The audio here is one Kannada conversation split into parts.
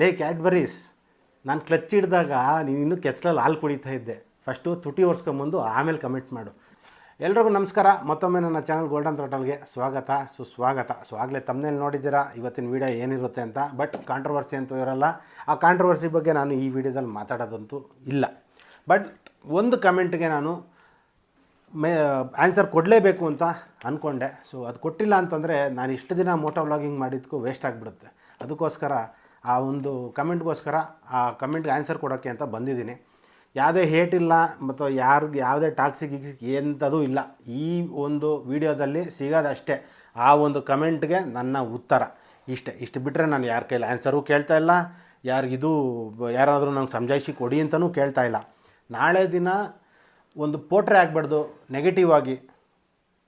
ಲೇ, ಕ್ಯಾಡ್ಬರೀಸ್, ನಾನು ಕ್ಲಚ್ ಹಿಡಿದಾಗ ನೀನು ಇನ್ನೂ ಕೆಚ್ಚಲಲ್ಲಿ ಹಾಲು ಕುಡಿತಾ ಇದ್ದೆ. ಫಸ್ಟು ತುಟಿ ಒರೆಸ್ಕೊಂಬಂದು ಆಮೇಲೆ ಕಮೆಂಟ್ ಮಾಡು. ಎಲ್ರಿಗೂ ನಮಸ್ಕಾರ, ಮತ್ತೊಮ್ಮೆ ನನ್ನ ಚಾನಲ್ ಗೋಲ್ಡನ್ ಥ್ರೋಟಲ್ಗೆ ಸ್ವಾಗತ, ಸುಸ್ವಾಗತ. ಸೊ ಆಗಲೇ ತಮ್ಮನೇಲಿ ನೋಡಿದ್ದೀರಾ, ಇವತ್ತಿನ ವೀಡಿಯೋ ಏನಿರುತ್ತೆ ಅಂತ ಬಟ್ ಕಾಂಟ್ರವರ್ಸಿ ಅಂತೂ ಇರೋಲ್ಲ. ಆ ಕಾಂಟ್ರವರ್ಸಿ ಬಗ್ಗೆ ನಾನು ಈ ವಿಡಿಯೋದಲ್ಲಿ ಮಾತಾಡೋದಂತೂ ಇಲ್ಲ. ಬಟ್ ಒಂದು ಕಮೆಂಟ್ಗೆ ನಾನು ಮೇ ಆನ್ಸರ್ ಕೊಡಲೇಬೇಕು ಅಂತ ಅಂದ್ಕೊಂಡೆ ಸೊ ಅದು ಕೊಟ್ಟಿಲ್ಲ ಅಂತಂದರೆ ನಾನು ಇಷ್ಟು ದಿನ ಮೋಟೋ ವ್ಲಾಗಿಂಗ್ ಮಾಡಿದ್ದಕ್ಕೂ ವೇಸ್ಟ್ ಆಗಿಬಿಡುತ್ತೆ. ಅದಕ್ಕೋಸ್ಕರ ಆ ಒಂದು ಕಮೆಂಟ್ಗೋಸ್ಕರ ಆ ಕಮೆಂಟ್ಗೆ ಆನ್ಸರ್ ಕೊಡೋಕ್ಕೆ ಅಂತ ಬಂದಿದ್ದೀನಿ. ಯಾವುದೇ ಹೇಟ್ ಇಲ್ಲ, ಮತ್ತು ಯಾರಿಗೆ ಯಾವುದೇ ಟಾಕ್ಸಿಕ್ ಎಂಥದೂ ಇಲ್ಲ. ಈ ಒಂದು ವಿಡಿಯೋದಲ್ಲಿ ಸಿಗೋದಷ್ಟೇ ಆ ಒಂದು ಕಮೆಂಟ್ಗೆ ನನ್ನ ಉತ್ತರ. ಇಷ್ಟೇ. ಇಷ್ಟು ಬಿಟ್ಟರೆ ನಾನು ಯಾರ ಕೈಲಿ ಆನ್ಸರು ಕೇಳ್ತಾ ಇಲ್ಲ. ಯಾರಿಗಿದು ಯಾರಾದರೂ ನಂಗೆ ಸಮಜಾಯಿಸಿ ಕೊಡಿ ಅಂತಲೂ ಕೇಳ್ತಾ ಇಲ್ಲ. ನಾಳೆ ದಿನ ಒಂದು ಪೋಟ್ರೆ ಆಗಬಾರ್ದು ನೆಗೆಟಿವ್ ಆಗಿ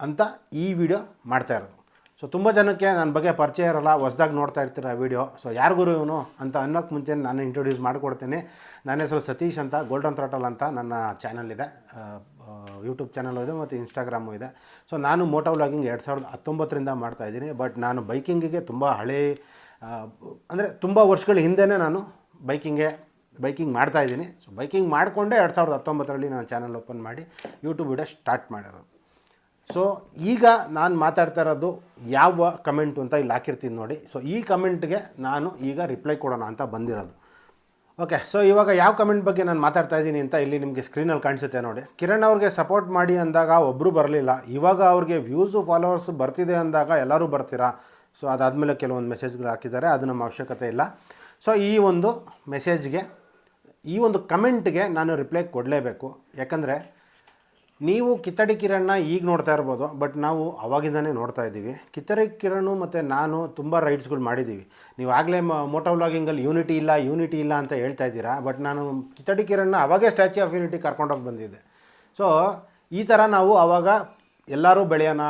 ಅಂತ ಈ ವಿಡಿಯೋ ಮಾಡ್ತಾ ಇರೋದು. ಸೊ ತುಂಬ ಜನಕ್ಕೆ ನನ್ನ ಬಗ್ಗೆ ಪರಿಚಯ ಇರಲ್ಲ, ಹೊಸ್ದಾಗಿ ನೋಡ್ತಾ ಇರ್ತೀರ ವಿಡಿಯೋ ಸೊ ಯಾರಿಗೂ ಇವನು ಅಂತ ಅನ್ನೋಕ್ಕೆ ಮುಂಚೆ ನಾನು ಇಂಟ್ರೊಡ್ಯೂಸ್ ಮಾಡಿಕೊಡ್ತೀನಿ. ನನ್ನ ಹೆಸರು ಸತೀಶ್ ಅಂತ ಗೋಲ್ಡನ್ ಥ್ರಾಟಲ್ ಅಂತ ನನ್ನ ಚಾನಲ್ ಇದೆ. ಯೂಟ್ಯೂಬ್ ಚಾನಲ್ ಇದೆ ಮತ್ತು ಇನ್ಸ್ಟಾಗ್ರಾಮು ಇದೆ. ಸೊ ನಾನು ಮೋಟೋ ವ್ಲಾಗಿಂಗ್ ಎರಡು ಸಾವಿರದ ಹತ್ತೊಂಬತ್ತರಿಂದ ಮಾಡ್ತಾಯಿದ್ದೀನಿ ಬಟ್ ನಾನು ಬೈಕಿಂಗಿಗೆ ತುಂಬ ಹಳೆ ಅಂದರೆ ತುಂಬ ವರ್ಷಗಳ ಹಿಂದೆನೇ ನಾನು ಬೈಕಿಂಗೆ ಬೈಕಿಂಗ್ ಮಾಡ್ತಾ ಇದ್ದೀನಿ. ಸೊ ಬೈಕಿಂಗ್ ಮಾಡಿಕೊಂಡೇ ಎರಡು ಸಾವಿರದ ಹತ್ತೊಂಬತ್ತರಲ್ಲಿ ನಾನು ಚಾನಲ್ ಓಪನ್ ಮಾಡಿ ಯೂಟ್ಯೂಬ್ ವಿಡಿಯೋ ಸ್ಟಾರ್ಟ್ ಮಾಡಿರೋದು. ಸೊ ಈಗ ನಾನು ಮಾತಾಡ್ತಾ ಇರೋದು ಯಾವ ಕಮೆಂಟು ಅಂತ ಇಲ್ಲಿ ಹಾಕಿರ್ತೀನಿ ನೋಡಿ. ಸೊ ಈ ಕಮೆಂಟ್ಗೆ ನಾನು ಈಗ ರಿಪ್ಲೈ ಕೊಡೋಣ ಅಂತ ಬಂದಿರೋದು. ಓಕೆ ಸೊ ಇವಾಗ ಯಾವ ಕಮೆಂಟ್ ಬಗ್ಗೆ ನಾನು ಮಾತಾಡ್ತಾ ಇದ್ದೀನಿ ಅಂತ ಇಲ್ಲಿ ನಿಮಗೆ ಸ್ಕ್ರೀನಲ್ಲಿ ಕಾಣಿಸುತ್ತೆ ನೋಡಿ. ಕಿರಣ್ ಅವ್ರಿಗೆ ಸಪೋರ್ಟ್ ಮಾಡಿ ಅಂದಾಗ ಒಬ್ಬರು ಬರಲಿಲ್ಲ. ಇವಾಗ ಅವ್ರಿಗೆ ವ್ಯೂಸು ಫಾಲೋವರ್ಸ್ ಬರ್ತಿದೆ ಅಂದಾಗ ಎಲ್ಲರೂ ಬರ್ತೀರಾ? ಸೊ ಅದಾದಮೇಲೆ ಕೆಲವೊಂದು ಮೆಸೇಜ್ಗಳು ಹಾಕಿದ್ದಾರೆ. ಅದು ನಮ್ಮ ಅವಶ್ಯಕತೆ ಇಲ್ಲ. ಸೊ ಈ ಒಂದು ಮೆಸೇಜ್ಗೆ ಈ ಒಂದು ಕಮೆಂಟ್ಗೆ ನಾನು ರಿಪ್ಲೈ ಕೊಡಲೇಬೇಕು. ಯಾಕಂದರೆ ನೀವು ಕಿತ್ತಡಿ ಕಿರಣ್ನ ಈಗ ನೋಡ್ತಾ ಇರ್ಬೋದು ಬಟ್ ನಾವು ಅವಾಗಿಂದನೇ ನೋಡ್ತಾ ಇದ್ದೀವಿ. ಕಿತ್ತಡಿ ಕಿರಣ್ ಮತ್ತು ನಾನು ತುಂಬ ರೈಡ್ಸ್ಗಳು ಮಾಡಿದ್ದೀವಿ. ನೀವು ಆಗಲೇ ಮೋಟೋ ವ್ಲಾಗಿಂಗಲ್ಲಿ ಯೂನಿಟಿ ಇಲ್ಲ ಯೂನಿಟಿ ಇಲ್ಲ ಅಂತ ಹೇಳ್ತಾ ಇದ್ದೀರಾ ಬಟ್ ನಾನು ಕಿತ್ತಡಿ ಕಿರಣ್ನ ಅವಾಗೇ ಸ್ಟ್ಯಾಚ್ಯೂ ಆಫ್ ಯೂನಿಟಿ ಕರ್ಕೊಂಡೋಗಿ ಬಂದಿದ್ದೆ. ಸೊ ಈ ಥರ ನಾವು ಅವಾಗ ಎಲ್ಲರೂ ಬೆಳೆಯೋಣ,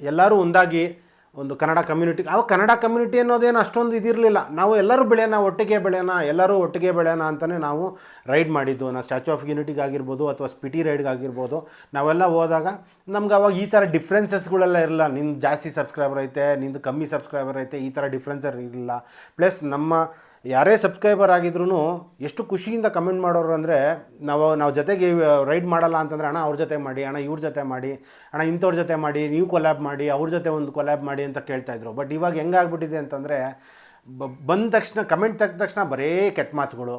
ಎಲ್ಲರೂ ಒಂದಾಗಿ ಒಂದು ಕನ್ನಡ ಕಮ್ಯುನಿಟಿ ಅವಾಗ ಕನ್ನಡ ಕಮ್ಯುನಿಟಿ ಅನ್ನೋದೇನು ಅಷ್ಟೊಂದು ಇದಿರಲಿಲ್ಲ. ನಾವು ಎಲ್ಲರೂ ಬೆಳೆಯೋಣ, ಒಟ್ಟಿಗೆ ಬೆಳೆಯೋಣ, ಎಲ್ಲರೂ ಒಟ್ಟಿಗೆ ಬೆಳೆಯೋಣ ಅಂತಲೇ ನಾವು ರೈಡ್ ಮಾಡಿದ್ದು. ನಾವು ಸ್ಟ್ಯಾಚ್ಯೂ ಆಫ್ ಯೂನಿಟಿಗೆ ಆಗಿರ್ಬೋದು ಅಥವಾ ಸ್ಪಿಟಿ ರೈಡ್ಗೆ ಆಗಿರ್ಬೋದು ನಾವೆಲ್ಲ ಹೋದಾಗ ನಮ್ಗೆ ಅವಾಗ ಈ ಥರ ಡಿಫ್ರೆನ್ಸಸ್ಗಳೆಲ್ಲ ಇರಲ್ಲ. ನಿಂದು ಜಾಸ್ತಿ ಸಬ್ಸ್ಕ್ರೈಬರ್ ಐತೆ, ನಿಂದು ಕಮ್ಮಿ ಸಬ್ಸ್ಕ್ರೈಬರ್ ಐತೆ, ಈ ಥರ ಡಿಫ್ರೆನ್ಸರ್ ಇರಲಿಲ್ಲ. ಪ್ಲಸ್ ನಮ್ಮ ಯಾರೇ ಸಬ್ಸ್ಕ್ರೈಬರ್ ಆಗಿದ್ರು ಎಷ್ಟು ಖುಷಿಯಿಂದ ಕಮೆಂಟ್ ಮಾಡೋರು ಅಂದರೆ ನಾವು ನಾವು ಜೊತೆಗೆ ರೈಡ್ ಮಾಡಲ್ಲ ಅಂತಂದರೆ, ಅಣ್ಣ, ಅವ್ರ ಜೊತೆ ಮಾಡಿ, ಅಣ್ಣ, ಇವ್ರ ಜೊತೆ ಮಾಡಿ, ಅಣ್ಣ, ಇಂಥವ್ರ ಜೊತೆ ಮಾಡಿ, ನೀವು ಕೊಲ್ಯಾಬ್ ಮಾಡಿ, ಅವ್ರ ಜೊತೆ ಒಂದು ಕೊಲ್ಯಾಬ್ ಮಾಡಿ ಅಂತ ಕೇಳ್ತಾಯಿದ್ರು ಬಟ್ ಇವಾಗ ಹೆಂಗಾಗ್ಬಿಟ್ಟಿದೆ ಅಂತಂದರೆ ಬಂದ ತಕ್ಷಣ, ಕಮೆಂಟ್ ತೆಗೆದ ತಕ್ಷಣ ಬರೀ ಕೆಟ್ಟ ಮಾತುಗಳು.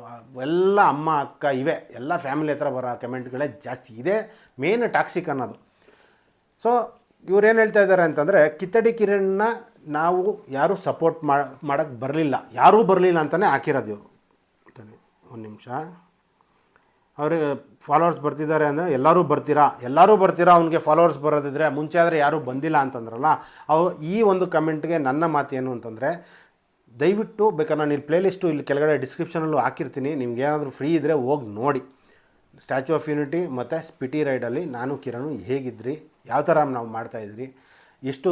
ಎಲ್ಲ ಅಮ್ಮ, ಅಕ್ಕ ಇವೆ. ಎಲ್ಲ ಫ್ಯಾಮಿಲಿ ಹತ್ರ ಬರೋ ಕಮೆಂಟ್ಗಳೇ ಜಾಸ್ತಿ. ಇದೆ ಮೇನ್ ಟಾಕ್ಸಿಕ್ ಅನ್ನೋದು. ಸೊ ಇವ್ರೇನು ಹೇಳ್ತಾ ಇದ್ದಾರೆ ಅಂತಂದರೆ, ಕಿತ್ತಡಿ ಕಿರಣ್ನ ನಾವು ಯಾರೂ ಸಪೋರ್ಟ್ ಮಾಡೋಕ್ಕೆ ಬರಲಿಲ್ಲ. ಯಾರೂ ಬರಲಿಲ್ಲ ಅಂತಲೇ ಹಾಕಿರೋದು ಇವರು. ಒಂದು ನಿಮಿಷ. ಅವ್ರಿಗೆ ಫಾಲೋವರ್ಸ್ ಬರ್ತಿದ್ದಾರೆ ಅಂದರೆ ಎಲ್ಲರೂ ಬರ್ತೀರಾ? ಎಲ್ಲರೂ ಬರ್ತೀರಾ? ಅವ್ನಿಗೆ ಫಾಲೋವರ್ಸ್ ಬರೋದಿದ್ರೆ ಮುಂಚೆ ಆದರೆ ಯಾರೂ ಬಂದಿಲ್ಲ ಅಂತಂದ್ರಲ್ಲ, ಅವು ಈ ಒಂದು ಕಮೆಂಟ್ಗೆ ನನ್ನ ಮಾತು ಏನು ಅಂತಂದರೆ, ದಯವಿಟ್ಟು ಬೇಕಾದ್ರೆ ನಾನು ಇಲ್ಲಿ ಪ್ಲೇಲಿಸ್ಟು ಇಲ್ಲಿ ಕೆಳಗಡೆ ಡಿಸ್ಕ್ರಿಪ್ಷನಲ್ಲೂ ಹಾಕಿರ್ತೀನಿ. ನಿಮ್ಗೆ ಏನಾದರೂ ಫ್ರೀ ಇದ್ದರೆ ಹೋಗಿ ನೋಡಿ. ಸ್ಟ್ಯಾಚ್ಯೂ ಆಫ್ ಯೂನಿಟಿ ಮತ್ತು ಸ್ಪಿಟಿ ರೈಡಲ್ಲಿ ನಾನು ಕಿರಣು ಹೇಗಿದ್ರಿ? ಯಾವ ಥರ ನಾವು ಮಾಡ್ತಾಯಿದ್ರಿ ಎಷ್ಟು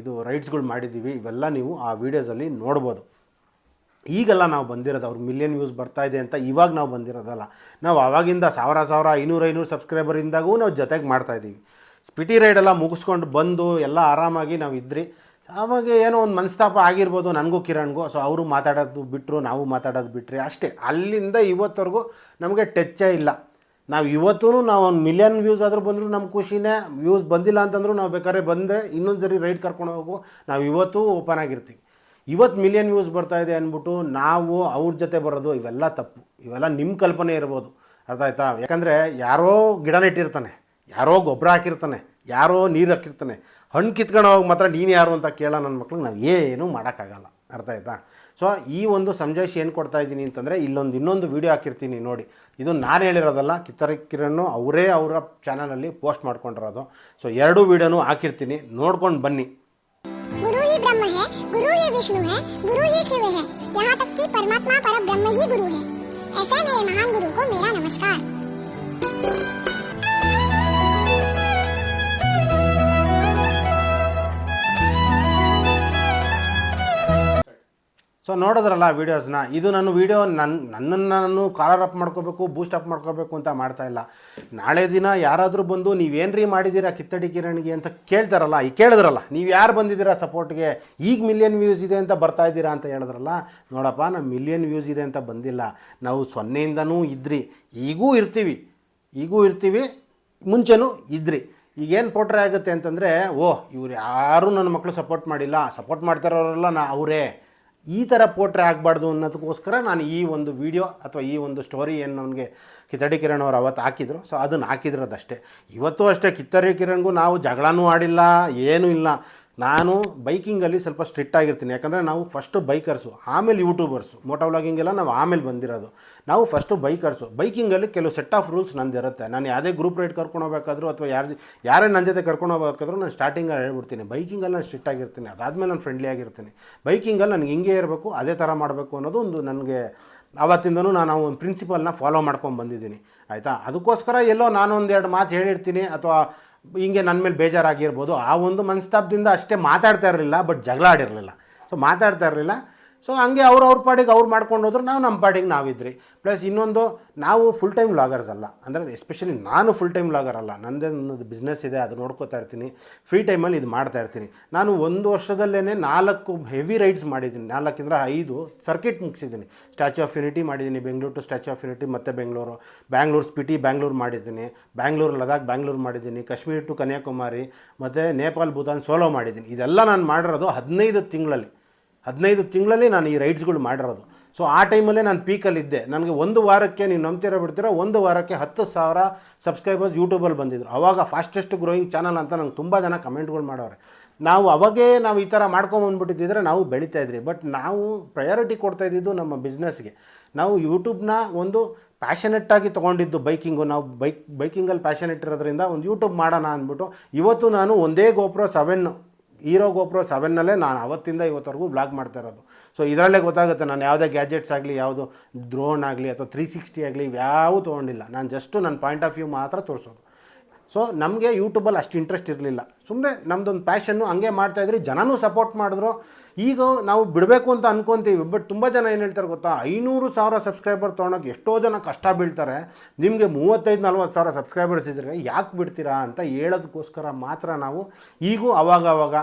ಇದು ರೈಟ್ಸ್ಗಳು ಮಾಡಿದ್ದೀವಿ, ಇವೆಲ್ಲ ನೀವು ಆ ವೀಡಿಯೋಸಲ್ಲಿ ನೋಡ್ಬೋದು. ಈಗೆಲ್ಲ ನಾವು ಬಂದಿರೋದು ಅವ್ರಿಗೆ ಮಿಲಿಯನ್ ವ್ಯೂಸ್ ಬರ್ತಾ ಇದೆ ಅಂತ ಇವಾಗ ನಾವು ಬಂದಿರೋದಲ್ಲ. ನಾವು ಆವಾಗಿಂದ ಸಾವಿರ ಸಾವಿರ ಐನೂರು ಐನೂರು ಸಬ್ಸ್ಕ್ರೈಬರ್ ಇಂದಾಗೂ ನಾವು ಜೊತೆಗೆ ಮಾಡ್ತಾಯಿದ್ದೀವಿ ಸ್ಪಿಟಿ ರೈಡೆಲ್ಲ ಮುಗಿಸ್ಕೊಂಡು ಬಂದು ಎಲ್ಲ ಆರಾಮಾಗಿ ನಾವು ಇದ್ರಿ. ಆವಾಗ ಏನೋ ಒಂದು ಮನಸ್ತಾಪ ಆಗಿರ್ಬೋದು, ನನಗೂ ಕಿರಣ್ಗೂ. ಸೊ ಅವರು ಮಾತಾಡೋದು ಬಿಟ್ಟರು ನಾವು ಮಾತಾಡೋದು ಬಿಟ್ಟರೆ ಅಷ್ಟೇ, ಅಲ್ಲಿಂದ ಇವತ್ತವರೆಗೂ ನಮಗೆ ಟಚ್ಚೇ ಇಲ್ಲ. ನಾವು ಇವತ್ತೂ ನಾವು ಒಂದು ಮಿಲಿಯನ್ ವ್ಯೂಸ್ ಆದರೂ ಬಂದರೂ ನಮ್ಮ ಖುಷಿನೇ ವ್ಯೂಸ್ ಬಂದಿಲ್ಲ ಅಂತಂದ್ರೂ ನಾವು ಬೇಕಾದ್ರೆ ಬಂದರೆ ಇನ್ನೊಂದು ಸರಿ ರೈಡ್ ಕರ್ಕೊಂಡು ಹೋಗು. ನಾವು ಇವತ್ತು ಓಪನ್ ಆಗಿರ್ತೀವಿ. ಇವತ್ತು ಮಿಲಿಯನ್ ವ್ಯೂಸ್ ಬರ್ತಾ ಇದೆ ಅಂದ್ಬಿಟ್ಟು ನಾವು ಅವ್ರ ಜೊತೆ ಬರೋದು ಇವೆಲ್ಲ ತಪ್ಪು. ಇವೆಲ್ಲ ನಿಮ್ಮ ಕಲ್ಪನೆ ಇರ್ಬೋದು. ಅರ್ಥ ಆಯ್ತಾ? ಯಾಕಂದರೆ ಯಾರೋ ಗಿಡ ನೆಟ್ಟಿರ್ತಾನೆ ಯಾರೋ ಗೊಬ್ಬರ ಹಾಕಿರ್ತಾನೆ, ಯಾರೋ ನೀರು ಹಾಕಿರ್ತಾನೆ. ಹಣ್ಣು ಕಿತ್ಕೊಂಡು ಹೋಗಿ ಮಾತ್ರ ನೀನು ಯಾರು ಅಂತ ಕೇಳೋ ನನ್ನ ಮಕ್ಳಿಗೆ ನಾವು ಏನೂ ಮಾಡೋಕ್ಕಾಗಲ್ಲ. ಅರ್ಥ ಆಯ್ತಾ? ಸೊ ಈ ಒಂದು ಸಂಜಾಯಿಸಿ ಏನು ಕೊಡ್ತಾ ಇದ್ದೀನಿ ಅಂತಂದರೆ ಇಲ್ಲೊಂದು ಇನ್ನೊಂದು ವೀಡಿಯೋ ಹಾಕಿರ್ತೀನಿ ನೋಡಿ ಇದು ನಾನು ಹೇಳಿರೋದಲ್ಲ ಕಿತ್ತರಿ ಕಿರಣ್ ಅವರೇ ಅವರ ಚಾನಲಲ್ಲಿ ಪೋಸ್ಟ್ ಮಾಡ್ಕೊಂಡಿರೋದು ಸೊ ಎರಡೂ ವೀಡಿಯೋನೂ ಹಾಕಿರ್ತೀನಿ ನೋಡ್ಕೊಂಡು ಬನ್ನಿ गुरु ही ब्रह्म है गुरु ही विष्णु है गुरु ही शिव है यहाँ तक कि परमात्मा पर ब्रह्म ही गुरु है ऐसे मेरे महान गुरु को मेरा नमस्कार ಸೊ ನೋಡಿದ್ರಲ್ಲ ವೀಡಿಯೋಸ್ನ ಇದು ನಾನು ವೀಡಿಯೋ ನನ್ನ ನನ್ನನ್ನು ನಾನು ಕಾಲರ್ ಅಪ್ ಮಾಡ್ಕೋಬೇಕು ಬೂಸ್ಟ್ ಅಪ್ ಮಾಡ್ಕೋಬೇಕು ಅಂತ ಮಾಡ್ತಾ ಇಲ್ಲ. ನಾಳೆ ದಿನ ಯಾರಾದರೂ ಬಂದು ನೀವೇನ್ರಿ ಮಾಡಿದ್ದೀರಾ ಕಿತ್ತಡಿ ಕಿರಣ್ಗೆ ಅಂತ ಕೇಳ್ತಾರಲ್ಲ, ಈ ಕೇಳಿದ್ರಲ್ಲ, ನೀವು ಯಾರು ಬಂದಿದ್ದೀರಾ ಸಪೋರ್ಟ್ಗೆ ಈಗ ಮಿಲಿಯನ್ ವ್ಯೂಸ್ ಇದೆ ಅಂತ ಬರ್ತಾ ಇದ್ದೀರಾ ಅಂತ ಹೇಳಿದ್ರಲ್ಲ, ನೋಡಪ್ಪ, ನಾವು ಮಿಲಿಯನ್ ವ್ಯೂಸ್ ಇದೆ ಅಂತ ಬಂದಿಲ್ಲ. ನಾವು ಸೊನ್ನೆಯಿಂದನೂ ಇದ್ರಿ. ಈಗೂ ಇರ್ತೀವಿ. ಈಗೂ ಇರ್ತೀವಿ. ಮುಂಚೆನೂ ಇದ್ರಿ. ಈಗೇನು ಪೋಟ್ರೆ ಆಗುತ್ತೆ ಅಂತಂದರೆ ಓ ಇವ್ರು ಯಾರೂ ನನ್ನ ಮಕ್ಕಳು ಸಪೋರ್ಟ್ ಮಾಡಿಲ್ಲ. ಸಪೋರ್ಟ್ ಮಾಡ್ತಾರೋರೆಲ್ಲ ನಾ, ಅವರೇ. ಈ ಥರ ಪೋಟ್ರೆ ಆಗಬಾರ್ದು ಅನ್ನೋದಕ್ಕೋಸ್ಕರ ನಾನು ಈ ಒಂದು ವಿಡಿಯೋ ಅಥವಾ ಈ ಒಂದು ಸ್ಟೋರಿ ಏನು ನನಗೆ ಕಿತ್ತಡಿ ಕಿರಣ್ ಅವರು ಅವತ್ತು ಹಾಕಿದ್ರು. ಸೊ ಅದನ್ನು ಹಾಕಿದ್ರದಷ್ಟೇ. ಇವತ್ತು ಅಷ್ಟೇ ಕಿತ್ತಡಿ ಕಿರಣ್ಗೂ ನಾವು ಜಗಳನೂ ಆಡಿಲ್ಲ, ಏನೂ ಇಲ್ಲ. ನಾನು ಬೈಕಿಂಗಲ್ಲಿ ಸ್ವಲ್ಪ ಸ್ಟ್ರಿಕ್ಟ್ ಆಗಿರ್ತೀನಿ. ಯಾಕಂದರೆ ನಾವು ಫಸ್ಟು ಬೈಕರ್ಸು, ಆಮೇಲೆ ಯೂಟ್ಯೂಬರ್ಸು ಮೋಟೋ ವ್ಲಾಗಿಂಗೆಲ್ಲ ನಾವು ಆಮೇಲೆ ಬಂದಿರೋದು. ನಾವು ಫಸ್ಟು ಬೈಕರ್ಸು. ಬೈಕಿಂಗಲ್ಲಿ ಕೆಲವು ಸೆಟ್ ಆಫ್ ರೂಲ್ಸ್ ನಂದಿರುತ್ತೆ. ನಾನು ಯಾವುದೇ ಗ್ರೂಪ್ ರೈಡ್ ಕರ್ಕೊಂಡು ಹೋಗ್ಬೇಕಾದ್ರೂ ಅಥವಾ ಯಾರು, ಯಾರೇ ನನ್ನ ಜೊತೆ ಕರ್ಕೊಂಡು ಹೋಗ್ಬೇಕಾದ್ರೂ ನಾನು ಸ್ಟಾರ್ಟಿಂಗಲ್ಲಿ ಹೇಳ್ಬಿಡ್ತೀನಿ. ಬೈಕಿಂಗಲ್ಲಿ ನಾನು ಸ್ಟ್ರಿಕ್ಟ್ ಆಗಿರ್ತೀನಿ. ಅದಾದಮೇಲೆ ನಾನು ಫ್ರೆಂಡ್ಲಿ ಆಗಿರ್ತೀನಿ. ಬೈಕಿಂಗಲ್ಲಿ ನನಗೆ ಹಿಂಗೆ ಇರಬೇಕು, ಅದೇ ಥರ ಮಾಡಬೇಕು ಅನ್ನೋದು ಒಂದು ನನಗೆ ಆವತ್ತಿಂದನೂ ನಾನು ಒಂದು ಪ್ರಿನ್ಸಿಪಲ್ನ ಫಾಲೋ ಮಾಡ್ಕೊಂಡು ಬಂದಿದ್ದೀನಿ. ಆಯಿತಾ? ಅದಕ್ಕೋಸ್ಕರ ಎಲ್ಲೋ ನಾನು ಒಂದೆರಡು ಮಾತು ಹೇಳಿರ್ತೀನಿ ಅಥವಾ ಹಿಂಗೆ ನನ್ನ ಮೇಲೆ ಬೇಜಾರಾಗಿರ್ಬೋದು, ಆ ಒಂದು ಮನಸ್ತಾಪದಿಂದ ಅಷ್ಟೇ ಮಾತಾಡ್ತಾ ಇರಲಿಲ್ಲ ಬಟ್ ಜಗಳ ಆಡಿರಲಿಲ್ಲ. ಸೊ ಮಾತಾಡ್ತಾ ಇರಲಿಲ್ಲ. ಸೊ ಹಂಗೆ ಅವ್ರು ಅವ್ರ ಪಾಡಿಗೆ ಅವ್ರು ಮಾಡ್ಕೊಂಡು ಹೋದ್ರು ನಾವು ನಮ್ಮ ಪಾಡಿಗೆ ನಾವಿದ್ರಿ. ಪ್ಲಸ್ ಇನ್ನೊಂದು, ನಾವು ಫುಲ್ ಟೈಮ್ ವ್ಲಾಗರ್ಸ್ ಅಲ್ಲ. ಅಂದರೆ ಎಸ್ಪೆಷಲಿ ನಾನು ಫುಲ್ ಟೈಮ್ ವ್ಲಾಗರ್ ಅಲ್ಲ. ನನ್ನದೇ ನನ್ನದು ಬಿಸ್ನೆಸ್ ಇದೆ, ಅದು ನೋಡ್ಕೋತಾ ಇರ್ತೀನಿ. ಫ್ರೀ ಟೈಮಲ್ಲಿ ಇದು ಮಾಡ್ತಾ ಇರ್ತೀನಿ. ನಾನು ಒಂದು ವರ್ಷದಲ್ಲೇ ನಾಲ್ಕು ಹೆವಿ ರೈಡ್ಸ್ ಮಾಡಿದ್ದೀನಿ. ನಾಲ್ಕಿಂದ ಐದು ಸರ್ಕಿಟ್ ಮುಗಿಸಿದ್ದೀನಿ. ಸ್ಟ್ಯಾಚ್ಯೂ ಆಫ್ ಯುನಿಟಿ ಮಾಡಿದ್ದೀನಿ Bengaluru to statue of unity ಮತ್ತು ಬೆಂಗಳೂರು ಬ್ಯಾಂಗ್ಳೂರು ಸ್ಪಿಟಿ ಬ್ಯಾಂಗ್ಳೂರು ಮಾಡಿದ್ದೀನಿ. ಬ್ಯಾಂಗ್ಳೂರು ಲದಾಖ್ ಬ್ಯಾಂಗ್ಳೂರು ಮಾಡಿದ್ದೀನಿ. ಕಾಶ್ಮೀರ್ ಟು ಕನ್ಯಾಕುಮಾರಿ ಮತ್ತು ನೇಪಾಲ್ ಭೂತಾನ್ ಸೋಲೋ ಮಾಡಿದ್ದೀನಿ. ಇದೆಲ್ಲ ನಾನು ಮಾಡಿರೋದು ಹದಿನೈದು ತಿಂಗಳಲ್ಲಿ. ಹದಿನೈದು ತಿಂಗಳಲ್ಲಿ ನಾನು ಈ ರೈಡ್ಸ್ಗಳು ಮಾಡಿರೋದು. ಸೊ ಆ ಟೈಮಲ್ಲೇ ನಾನು ಪೀಕಲ್ಲಿದ್ದೆ. ನನಗೆ ಒಂದು ವಾರಕ್ಕೆ ನೀವು ನಂಬ್ತಿರೋ ಬಿಡ್ತೀರೋ? ಒಂದು ವಾರಕ್ಕೆ ಹತ್ತು ಸಾವಿರ ಸಬ್ಸ್ಕ್ರೈಬರ್ಸ್ ಯೂಟ್ಯೂಬಲ್ಲಿ ಬಂದಿದ್ರು. ಅವಾಗ ಫಾಸ್ಟೆಸ್ಟ್ ಗ್ರೋಯಿಂಗ್ ಚಾನಲ್ ಅಂತ ನಂಗೆ ತುಂಬ ಜನ ಕಮೆಂಟ್ಗಳು ಮಾಡೋರೆ. ನಾವು ಅವಾಗೇ ನಾವು ಈ ಥರ ಮಾಡ್ಕೊಂಬಂದ್ಬಿಟ್ಟಿದ್ದಿದ್ರೆ ನಾವು ಬೆಳೀತಾ ಇದ್ರಿ. ಬಟ್ ನಾವು ಪ್ರಯಾರಿಟಿ ಕೊಡ್ತಾ ಇದ್ದಿದ್ದು ನಮ್ಮ ಬಿಸ್ನೆಸ್ಗೆ ನಾವು ಯೂಟ್ಯೂಬ್ನ ಒಂದು ಪ್ಯಾಷನೆಟ್ಟಾಗಿ ತೊಗೊಂಡಿದ್ದು ಬೈಕಿಂಗು ನಾವು ಬೈಕ್ ಬೈಕಿಂಗಲ್ಲಿ ಪ್ಯಾಷನೆಟ್ ಇರೋದ್ರಿಂದ ಒಂದು ಯೂಟ್ಯೂಬ್ ಮಾಡೋಣ ಅಂದ್ಬಿಟ್ಟು ಇವತ್ತು ನಾನು ಒಂದೇ ಗೋಪ್ರೋ ಸೆವೆನ್ನು ಹೀರೋ ಗೋಪ್ರೋ ಸೆವೆನ್ನಲ್ಲೇ ನಾನು ಅವತ್ತಿಂದ ಇವತ್ತವರೆಗೂ ಬ್ಲಾಗ್ ಮಾಡ್ತಾ ಇರೋದು. ಸೊ ಇದರಲ್ಲೇ ಗೊತ್ತಾಗುತ್ತೆ ನಾನು ಯಾವುದೇ ಗ್ಯಾಜೆಟ್ಸ್ ಆಗಲಿ, ಯಾವುದು ಡ್ರೋನ್ ಆಗಲಿ ಅಥವಾ ತ್ರೀ ಸಿಕ್ಸ್ಟಿ ಆಗಲಿ ಯಾವೂ ತೊಗೊಂಡಿಲ್ಲ. ನಾನು ಜಸ್ಟು ನನ್ನ ಪಾಯಿಂಟ್ ಆಫ್ ವ್ಯೂ ಮಾತ್ರ ತೋರಿಸೋದು. ಸೊ ನಮಗೆ ಯೂಟ್ಯೂಬಲ್ಲಿ ಅಷ್ಟು ಇಂಟ್ರೆಸ್ಟ್ ಇರಲಿಲ್ಲ. ಸುಮ್ಮನೆ ನಮ್ಮದೊಂದು ಪ್ಯಾಷನ್ನು ಹಂಗೆ ಮಾಡ್ತಾಯಿದ್ರಿ ಜನನೂ ಸಪೋರ್ಟ್ ಮಾಡಿದ್ರು. ಈಗ ನಾವು ಬಿಡಬೇಕು ಅಂತ ಅನ್ಕೊತೀವಿ ಬಟ್ ತುಂಬ ಜನ ಏನು ಹೇಳ್ತಾರೆ ಗೊತ್ತಾ? ಐನೂರು ಸಾವಿರ ಸಬ್ಸ್ಕ್ರೈಬರ್ ತೊಗೊಳಕ್ಕೆ ಎಷ್ಟೋ ಜನ ಕಷ್ಟ ಬೀಳ್ತಾರೆ. ನಿಮಗೆ ಮೂವತ್ತೈದು, ನಲ್ವತ್ತು ಸಾವಿರ ಸಬ್ಸ್ಕ್ರೈಬರ್ಸ್ ಇದ್ದರೆ ಯಾಕೆ ಬಿಡ್ತೀರಾ ಅಂತ ಹೇಳೋದಕ್ಕೋಸ್ಕರ ಮಾತ್ರ ನಾವು ಈಗೂ ಅವಾಗ ಅವಾಗ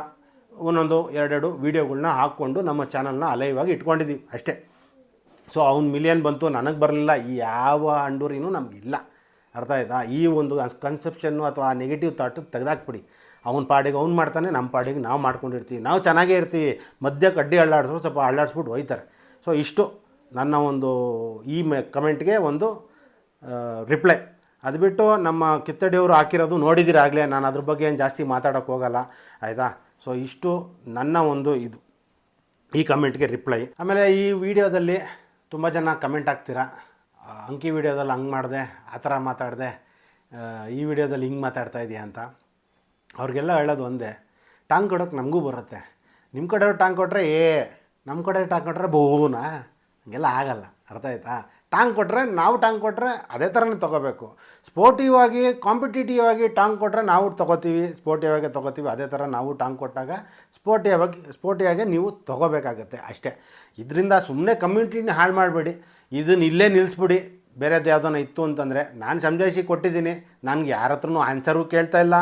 ಒಂದೊಂದು, ಎರಡೆರಡು ವೀಡಿಯೋಗಳನ್ನ ಹಾಕ್ಕೊಂಡು ನಮ್ಮ ಚಾನಲ್ನ ಅಲೈವಾಗಿ ಇಟ್ಕೊಂಡಿದ್ದೀವಿ ಅಷ್ಟೇ. ಸೊ ಅವ್ನು ಮಿಲಿಯನ್ ಬಂತು, ನನಗೆ ಬರಲಿಲ್ಲ, ಯಾವ ಅಂಡೂರಿನೂ ನಮಗಿಲ್ಲ. ಅರ್ಥ ಆಯ್ತಾ? ಈ ಒಂದು ಕನ್ಸೆಪ್ಷನ್ನು ಅಥವಾ ನೆಗೆಟಿವ್ ಥಾಟು ತೆಗೆದಾಕ್ಬಿಡಿ. ಅವ್ನ ಪಾಡಿಗೆ ಅವ್ನು ಮಾಡ್ತಾನೆ ನಮ್ಮ ಪಾಡಿಗೆ ನಾವು ಮಾಡ್ಕೊಂಡಿರ್ತೀವಿ. ನಾವು ಚೆನ್ನಾಗೇ ಇರ್ತೀವಿ. ಮಧ್ಯಕ್ಕೆ ಅಡ್ಡಿ ಅಳ್ಳಾಡಿಸ್ರು ಸ್ವಲ್ಪ ಅಳ್ಳಾಡಿಸ್ಬಿಟ್ಟು ಹೋಯ್ತಾರೆ ಸೊ ಇಷ್ಟು ನನ್ನ ಒಂದು ಈ ಮೆ ಕಮೆಂಟ್ಗೆ ಒಂದು ರಿಪ್ಲೈ ಅದು ಬಿಟ್ಟು ನಮ್ಮ ಕಿತ್ತಡಿಯವರು ಹಾಕಿರೋದು ನೋಡಿದಿರಾಗಲೇ ನಾನು ಅದ್ರ ಬಗ್ಗೆ ಏನು ಜಾಸ್ತಿ ಮಾತಾಡೋಕ್ಕೆ ಹೋಗಲ್ಲ. ಆಯಿತಾ? ಸೊ ಇಷ್ಟು ನನ್ನ ಒಂದು ಇದು. ಈ ಕಮೆಂಟ್ಗೆ ರಿಪ್ಲೈ ಆಮೇಲೆ ಈ ವಿಡಿಯೋದಲ್ಲಿ ತುಂಬ ಜನ ಕಮೆಂಟ್ ಹಾಕ್ತೀರಾ? ಆ, ಅಂಕಿ ವಿಡಿಯೋದಲ್ಲಿ ಹಂಗೆ ಮಾಡಿದೆ, ಆ ಥರ ಮಾತಾಡಿದೆ ಈ ವಿಡಿಯೋದಲ್ಲಿ ಹಿಂಗೆ ಮಾತಾಡ್ತಾ ಇದೆಯಾ ಅಂತ ಅವ್ರಿಗೆಲ್ಲ ಹೇಳೋದು ಒಂದೇ, ಟಾಂಗ್ ಕೊಡೋಕೆ ನಮಗೂ ಬರುತ್ತೆ. ನಿಮ್ಮ ಕಡೆಯವ್ರು ಟಾಂಗ್ ಕೊಟ್ಟರೆ ಏ ನಮ್ಮ ಕಡೆ ಟಾಂಗ್ ಕೊಟ್ಟರೆ ಬೋನಾ? ಹಂಗೆಲ್ಲ ಆಗಲ್ಲ, ಅರ್ಥ ಆಯ್ತಾ? ಟಾಂಗ್ ಕೊಟ್ಟರೆ ನಾವು ಟಾಂಗ್ ಕೊಟ್ಟರೆ ಅದೇ ಥರನೇ ತೊಗೋಬೇಕು. ಸ್ಪೋರ್ಟಿವ್ ಆಗಿ ಕಾಂಪಿಟೇಟಿವ್ ಆಗಿ ಟಾಂಗ್ ಕೊಟ್ಟರೆ ನಾವು ತೊಗೋತೀವಿ ಸ್ಪೋರ್ಟಿವ್ ಆಗಿ ತೊಗೋತೀವಿ, ಅದೇ ಥರ ನಾವು ಟಾಂಗ್ ಕೊಟ್ಟಾಗ ಸ್ಪೋರ್ಟಿವ್ ಆಗಿ ಸ್ಪೋರ್ಟಿವ್ ನೀವು ತೊಗೋಬೇಕಾಗತ್ತೆ ಅಷ್ಟೇ. ಇದರಿಂದ ಸುಮ್ಮನೆ ಕಮ್ಯುನಿಟಿನ ಹಾಳು ಮಾಡಬೇಡಿ. ಇದನ್ನ ಇಲ್ಲೇ ನಿಲ್ಲಿಸ್ಬಿಡಿ ಬೇರೆದು ಯಾವುದನ್ನ ಇತ್ತು ಅಂತಂದರೆ ನಾನು ಸಮಜಾಯಿಸಿ ಕೊಟ್ಟಿದ್ದೀನಿ. ನನಗೆ ಯಾರ ಹತ್ರನೂ ಆನ್ಸರು ಕೇಳ್ತಾ ಇಲ್ಲ.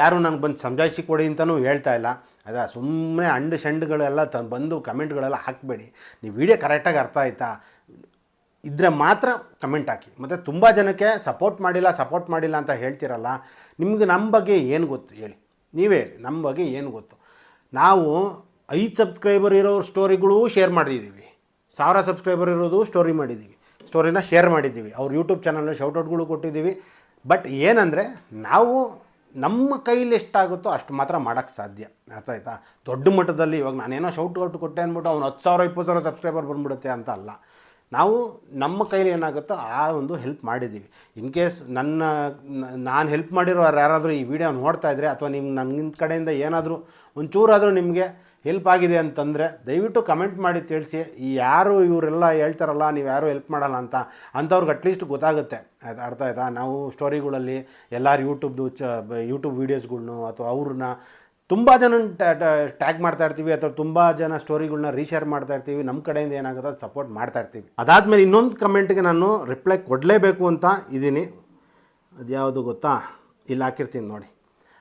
ಯಾರು ನನಗೆ ಬಂದು ಸಮಜಾಯಿಸಿ ಕೊಡಿ ಅಂತಲೂ ಹೇಳ್ತಾ ಇಲ್ಲ. ಅದ ಸುಮ್ಮನೆ ಅಂಡು ಶಂಡುಗಳೆಲ್ಲ ತ ಬಂದು ಕಮೆಂಟ್ಗಳೆಲ್ಲ ಹಾಕಬೇಡಿ. ನೀವು ವಿಡಿಯೋ ಕರೆಕ್ಟಾಗಿ ಅರ್ಥ ಆಯ್ತಾ? ಇದ್ದರೆ ಮಾತ್ರ ಕಮೆಂಟ್ ಹಾಕಿ. ಮತ್ತು ತುಂಬ ಜನಕ್ಕೆ ಸಪೋರ್ಟ್ ಮಾಡಿಲ್ಲ ಸಪೋರ್ಟ್ ಮಾಡಿಲ್ಲ ಅಂತ ಹೇಳ್ತಿರಲ್ಲ, ನಿಮ್ಗೆ ನಮ್ಮ ಬಗ್ಗೆ ಏನು ಗೊತ್ತು ಹೇಳಿ. ನೀವೇ ಹೇಳಿ ನಮ್ಮ ಬಗ್ಗೆ ಏನು ಗೊತ್ತು? ನಾವು ಐದು ಸಬ್ಸ್ಕ್ರೈಬರ್ ಇರೋ ಸ್ಟೋರಿಗಳು ಶೇರ್ ಮಾಡಿದ್ದೀವಿ ಸಾವಿರ ಸಬ್ಸ್ಕ್ರೈಬರ್ ಇರೋದು ಸ್ಟೋರಿ ಮಾಡಿದ್ದೀವಿ. ಸ್ಟೋರಿನ ಶೇರ್ ಮಾಡಿದ್ದೀವಿ. ಅವ್ರ ಯೂಟ್ಯೂಬ್ ಚಾನಲ್ನ ಶೌಟ್ಔಟ್ಗಳು ಕೊಟ್ಟಿದ್ದೀವಿ. ಬಟ್ ಏನಂದರೆ, ನಾವು ನಮ್ಮ ಕೈಲಿ ಎಷ್ಟಾಗುತ್ತೋ ಅಷ್ಟು ಮಾತ್ರ ಮಾಡೋಕ್ಕೆ ಸಾಧ್ಯ. ಅರ್ಥ ಆಯ್ತಾ ದೊಡ್ಡ ಮಟ್ಟದಲ್ಲಿ ಇವಾಗ ನಾನೇನೋ ಶೌಟ್ ಔಟ್ ಕೊಟ್ಟೆ ಅಂದ್ಬಿಟ್ಟು ಅವ್ನು ಹತ್ತು ಸಾವಿರ, ಇಪ್ಪತ್ತು ಸಾವಿರ ಸಬ್ಸ್ಕ್ರೈಬರ್ ಬಂದ್ಬಿಡುತ್ತೆ ಅಂತ ಅಲ್ಲ. ನಾವು ನಮ್ಮ ಕೈಲಿ ಏನಾಗುತ್ತೋ ಆ ಒಂದು ಹೆಲ್ಪ್ ಮಾಡಿದ್ದೀವಿ. ಇನ್ ಕೇಸ್ ನನ್ನ, ನಾನು ಹೆಲ್ಪ್ ಮಾಡಿರೋ ಯಾರಾದರೂ ಈ ವಿಡಿಯೋ ನೋಡ್ತಾ ಇದ್ದರೆ ಅಥವಾ ನಿಮ್ಮ ನನ್ನ ಕಡೆಯಿಂದ ಏನಾದರೂ ಒಂಚೂರಾದರೂ ನಿಮಗೆ ಹೆಲ್ಪ್ ಆಗಿದೆ ಅಂತಂದರೆ ದಯವಿಟ್ಟು ಕಮೆಂಟ್ ಮಾಡಿ ತಿಳಿಸಿ, ಈ ಯಾರು ಇವರೆಲ್ಲ ಹೇಳ್ತಾರಲ್ಲ, ನೀವು ಯಾರು ಹೆಲ್ಪ್ ಮಾಡಲ್ಲ ಅಂತ ಅಂಥವ್ರಿಗೆ ಅಟ್ಲೀಸ್ಟ್ ಗೊತ್ತಾಗುತ್ತೆ. ಅದು ಅರ್ಥ ಆಯ್ತಾ? ನಾವು ಸ್ಟೋರಿಗಳಲ್ಲಿ ಎಲ್ಲರೂ ಯೂಟ್ಯೂಬ್ದು ಚ ಯೂಟ್ಯೂಬ್ ವೀಡಿಯೋಸ್ಗಳ್ನು ಅಥವಾ ಅವ್ರನ್ನ ತುಂಬ ಜನ ಟ್ಯಾಗ್ ಮಾಡ್ತಾ ಇರ್ತೀವಿ, ಅಥವಾ ತುಂಬ ಜನ ಸ್ಟೋರಿಗಳನ್ನ ರೀಶೇರ್ ಮಾಡ್ತಾ ಇರ್ತೀವಿ ನಮ್ಮ ಕಡೆಯಿಂದ ಏನಾಗುತ್ತೆ ಅದು ಸಪೋರ್ಟ್ ಮಾಡ್ತಾ ಇರ್ತೀವಿ. ಅದಾದಮೇಲೆ ಇನ್ನೊಂದು ಕಮೆಂಟ್ಗೆ ನಾನು ರಿಪ್ಲೈ ಕೊಡಲೇಬೇಕು ಅಂತ ಇದ್ದೀನಿ ಅದು ಯಾವುದು ಗೊತ್ತಾ? ಇಲ್ಲಿ ಹಾಕಿರ್ತೀನಿ ನೋಡಿ.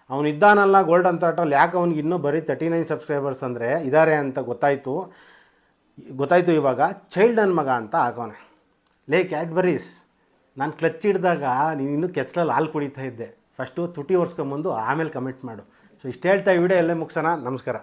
ಅವನು ಇದ್ದಾನಲ್ಲ ಗೋಲ್ಡನ್ ಥಾಟಲ್ಲಿ ಯಾಕೆ ಅವ್ನಿಗೆ ಇನ್ನೂ ಬರೀ ತರ್ಟಿ ನೈನ್ ಸಬ್ಸ್ಕ್ರೈಬರ್ಸ್ ಅಂದರೆ ಇದ್ದಾರೆ ಅಂತ ಗೊತ್ತಾಯಿತು. ಗೊತ್ತಾಯಿತು ಇವಾಗ ಚೈಲ್ಡ್ ನನ್ನ ಮಗ ಅಂತ ಹಾಕೋನೆ ಲೇ ಕ್ಯಾಡ್ಬರೀಸ್ ನಾನು ಕ್ಲಚ್ ಹಿಡಿದಾಗ ನೀನು ಇನ್ನೂ ಕೆಚ್ಚಲಲ್ಲಿ ಹಾಲು ಕುಡಿತಾ ಇದ್ದೆ. ಫಸ್ಟು ತುಟಿ ಒರ್ಸ್ಕೊಂಬಂದು ಆಮೇಲೆ ಕಮೆಂಟ್ ಮಾಡು. ಸೊ ಇಷ್ಟು ಹೇಳ್ತಾ ವಿಡಿಯೋ ಎಲ್ಲೇ ಮುಗಿಸೋಣ. ನಮಸ್ಕಾರ.